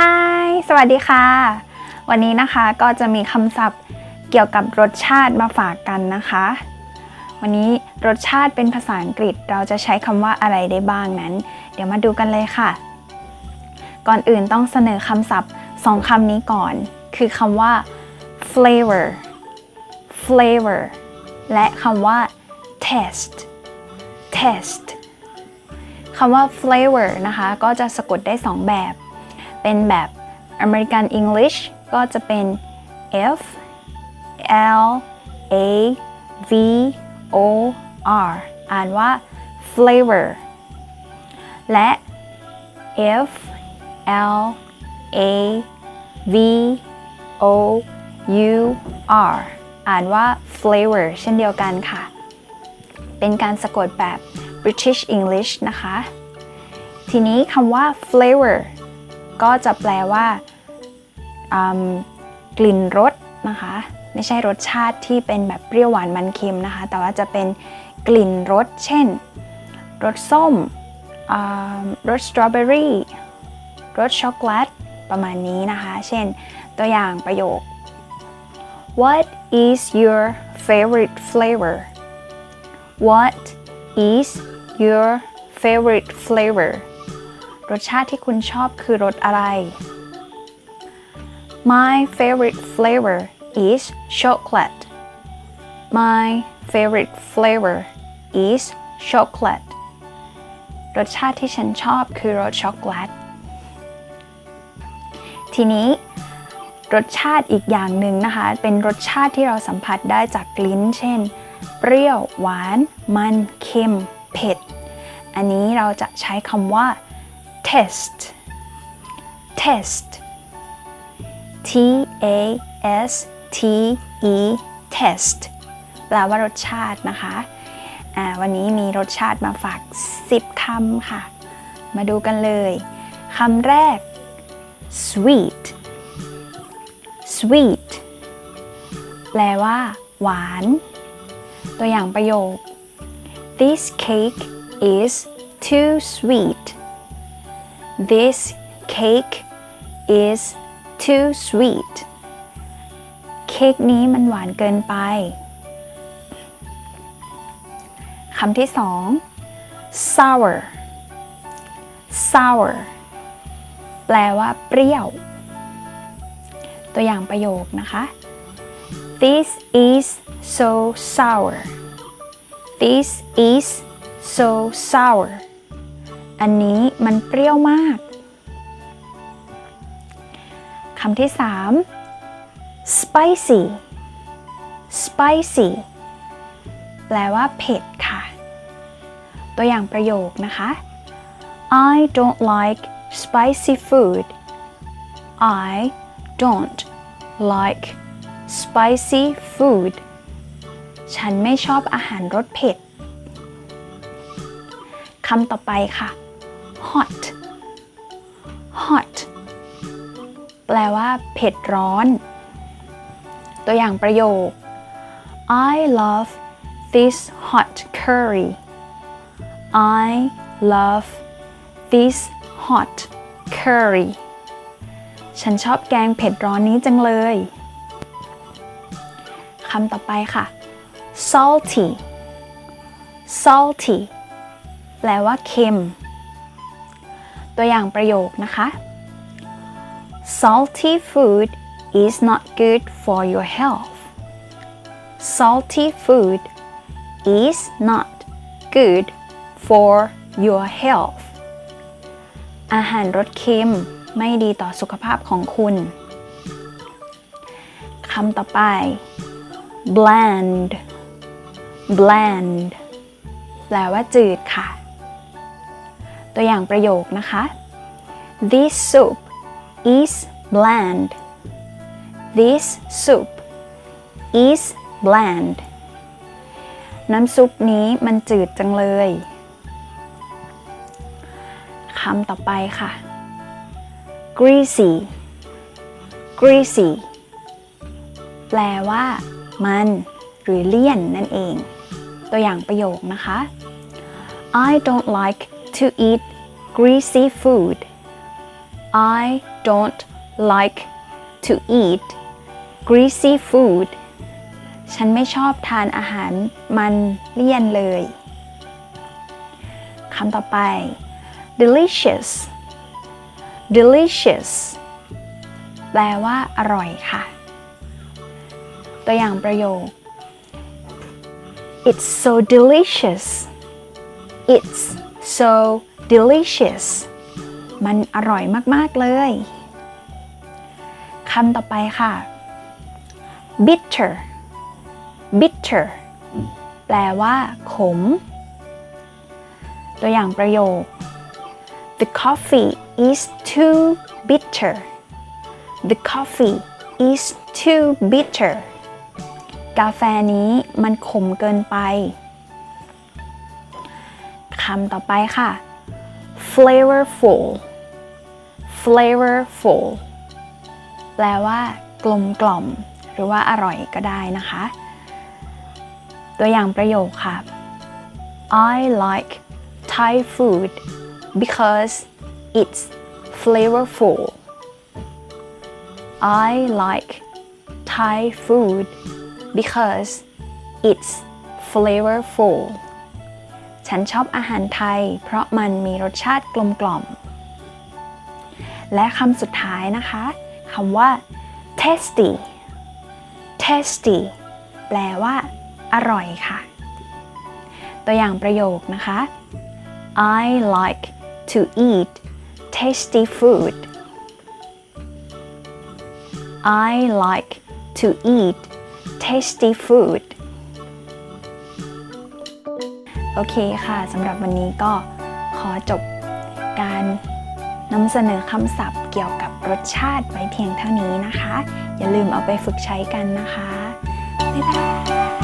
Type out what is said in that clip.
Hi สวัสดีค่ะ วันนี้นะคะก็จะมีคำศัพท์เกี่ยวกับรสชาติมาฝากกันนะคะ วันนี้รสชาติเป็นภาษาอังกฤษเราจะใช้คำว่าอะไรได้บ้างนั้น เดี๋ยวมาดูกันเลยค่ะ ก่อนอื่นต้องเสนอคำศัพท์สองคำนี้ก่อน คือคำว่า flavor flavor และคำว่า taste taste คำว่า flavor นะคะ ก็จะสะกดได้2แบบ เป็นแบบ American English ก็จะเป็น F L A V O R อ่านว่า flavor และ F L A V O U R อ่านว่า flavor เช่นเดียวกันค่ะ เป็นการสะกดแบบ British English นะคะ ทีนี้คำว่า flavor ก็จะแปลว่ากลิ่นรสนะคะ ไม่ใช่รสชาติที่เป็นแบบเปรี้ยวหวานมันเค็มนะคะ แต่ว่าจะเป็นกลิ่นรส เช่น รสส้มรสสตรอเบอรี่รสช็อกโกแลตประมาณนี้นะคะ เช่นตัวอย่างประโยค What is your favorite flavor What is your favorite flavor รสชาติที่คุณชอบคือรสอะไร My favorite flavor is chocolate My favorite flavor is chocolate รสชาติที่ฉันชอบคือรสช็อกโกแลต ทีนี้รสชาติอีกอย่างหนึ่งนะคะ เป็นรสชาติที่เราสัมผัสได้จากลิ้น เช่น เปรี้ยว หวาน มัน เค็ม เผ็ด อันนี้เราจะใช้คำว่า test test T A S T E test แปลว่ารสชาตินะคะอ่าวันนี้มีรสชาติมาฝาก 10คำค่ะ มาดูกันเลยคำแรก sweet sweet แปลว่า หวาน ตัวอย่างประโยค This cake is too sweet This cake is too sweet เค้กนี้มันหวานเกินไปคำที่สอง sour sour แปลว่าเปรี้ยว ตัวอย่างประโยคนะคะ This is so sour This is so sour อันนี้มันเปรี้ยวมาก คำที่3 spicy spicy แปลว่าเผ็ดค่ะ ตัวอย่างประโยคนะคะ I don't like spicy food I don't like spicy food ฉันไม่ชอบอาหารรสเผ็ด คำต่อไปค่ะ แปลว่า เผ็ดร้อน ตัวอย่างประโยค I love this hot curry I love this hot curry ฉันชอบแกงเผ็ดร้อนนี้จังเลย คำต่อไปค่ะ salty salty แปลว่าเค็ม ตัวอย่างประโยคนะคะ salty food is not good for your health salty food is not good for your health อาหารรสเค็มไม่ดีต่อสุขภาพของคุณคำต่อไป bland bland แปลว่าจืดค่ะ ตัวอย่างประโยคนะคะ This soup is bland This soup is bland น้ำซุปนี้มันจืดจังเลยคำต่อไปค่ะ greasy greasy แปลว่า มัน หรือเลี่ยนนั่นเอง ตัวอย่างประโยคนะคะ I don't like to eat greasy food I don't like to eat greasy food ฉันไม่ชอบทานอาหารมันเลี่ยนเลยคำต่อไป delicious delicious แปลว่าอร่อยค่ะ ตัวอย่างประโยค It's so delicious It's so delicious มันอร่อยมาก ๆ เลย คำต่อไปค่ะ bitter bitter แปลว่าขม ตัวอย่างประโยค The coffee is too bitter The coffee is too bitter กาแฟนี้มันขมเกินไป คำต่อไปค่ะ flavorful flavorful แปลว่ากลมกล่อม หรือว่าอร่อยก็ได้นะคะ ตัวอย่างประโยคค่ะ I like Thai food because it's flavorful I like Thai food because it's flavorful ฉันชอบอาหารไทย เพราะมันมีรสชาติกลมกล่อม และคำสุดท้ายนะคะ คำว่า tasty tasty แปลว่า อร่อยค่ะ ตัวอย่างประโยคนะคะ I like to eat tasty food I like to eat tasty food โอเคค่ะสำหรับวันนี้ก็ขอจบการนำเสนอคำศัพท์เกี่ยวกับ รสชาติไว้เพียงเท่านี้นะคะ อย่าลืมเอาไปฝึกใช้กันนะคะ บ๊ายบาย